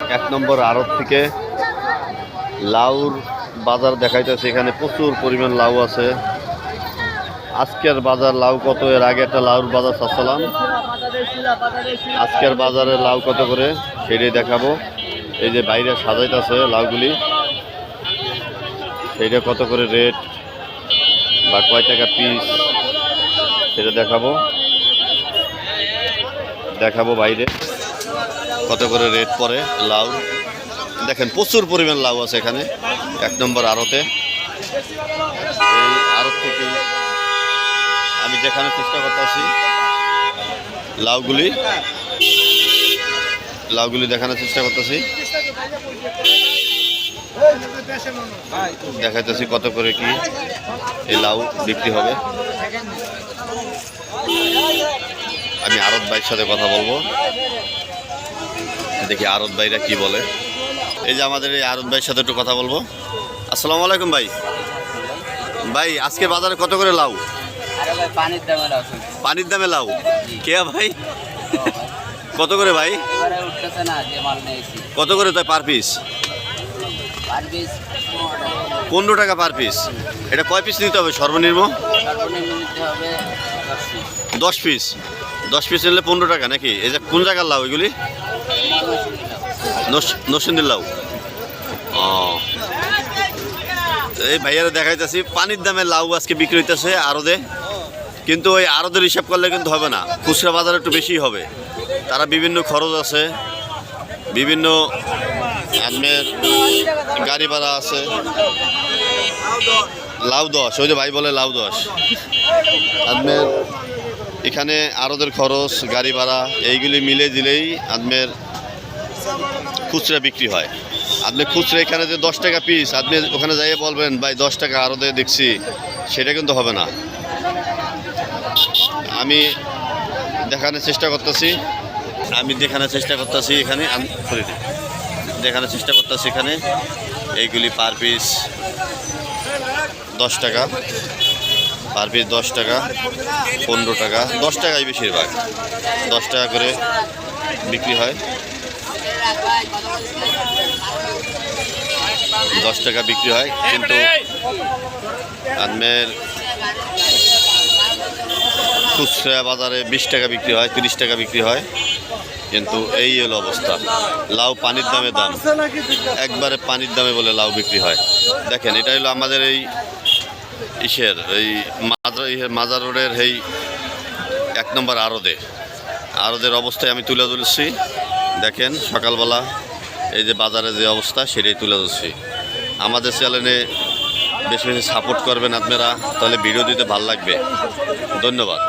এক নম্বর আড়ত থেকে লাউর বাজার দেখাইতেছে। এখানে প্রচুর পরিমাণ লাউ আছে। আজকের বাজার লাউ কত? এর আগে একটা লাউর বাজার চাচ্ছিলাম। আজকের বাজারে লাউ কত করে? সেটাই দেখাবো। এই যে বাইরে সাজাইতেছে লাউগুলি। সেইটা কত করে রেট? বা কয় টাকা পিস? সেটা দেখাবো। দেখাবো বাইরে। কত করে রেট পড়ে লাউ? দেখেন, প্রচুর পরিমাণ লাউ আছে এখানে, এক নম্বর আড়তে। এই আড়ত থেকে আমি দেখানোর চেষ্টা করতেছি লাউগুলি। লাউগুলি দেখানোর চেষ্টা করতেছি। দেখাইতেছি কত করে কি এই লাউ বিক্রি হবে। আমি আরত ভাইয়ের সাথে কথা বলব। দেখি আরত ভাইরা কি বলে। এই যে আমাদের এই আরত ভাইয়ের সাথে একটু কথা বলব। আসসালামু আলাইকুম ভাই। ভাই, আজকে বাজারে কত করে লাউ? পানির দামে লাউ। কে ভাই? কত করে ভাই? কত করে তাই পার পিস? পনেরো টাকা পার পিস। এটা কয় পিস নিতে হবে সর্বনিম্ন? দশ পিস। দশ পিস নিলে পনেরো টাকা নাকি? এই যে কোন জায়গার লাউ এগুলি? নসিন্দির লাউ এই ভাইয়ারা দেখাইতেছি, পানির দামে লাউ আজকে বিক্রি হইতেছে আরদে কিন্তু ওই আরদের হিসাব করলে কিন্তু হবে না। খুচরা বাজার একটু বেশি হবে। তারা বিভিন্ন খরচ আছে, বিভিন্ন আমের গাড়ি ভাড়া আছে। লাউ দশ, ওই যে ভাই বলে লাউ দশ। আদমের এখানে আরদের খরচ, গাড়ি ভাড়া, এইগুলি মিলে দিলেই আদমের খুচরা বিক্রি হয়। আপনি খুচরা এখানে যে দশ টাকা পিস আপনি ওখানে যাইয়ে বলবেন, ভাই, দশ টাকা আরও দিয়ে দেখছি। সেটা কিন্তু হবে না। আমি দেখানোর চেষ্টা করতেছি। আমি দেখানোর চেষ্টা করতেছি এখানে। আমি দেখানোর চেষ্টা করতেছি এখানে। এইগুলি পার পিস দশ টাকা। পার পিস দশ টাকা, পনেরো টাকা। দশ টাকাই বেশিরভাগ। দশ টাকা করে বিক্রি হয়। দশ টাকা বিক্রি হয়, কিন্তু আমের খুচরা বাজারে বিশ টাকা বিক্রি হয়, তিরিশ টাকা বিক্রি হয়, কিন্তু এই হলো অবস্থা। লাউ পানির দামে দাম। একবারে পানির দামে বলে লাউ বিক্রি হয়। দেখেন, এটা হলো আমাদের এই ইসের, এই মাজার মাজার রোডের এই এক নম্বর আরদে। আরদের অবস্থায় আমি তুলে ধরেছি। দেখেন, সকালবেলা এই যে বাজারে যে অবস্থা, সেটাই তুলে ধরছি। আমাদের চ্যানেলে বেশি বেশি সাপোর্ট করবেন আপনারা, তাহলে ভিডিও দিতে ভালো লাগবে। ধন্যবাদ।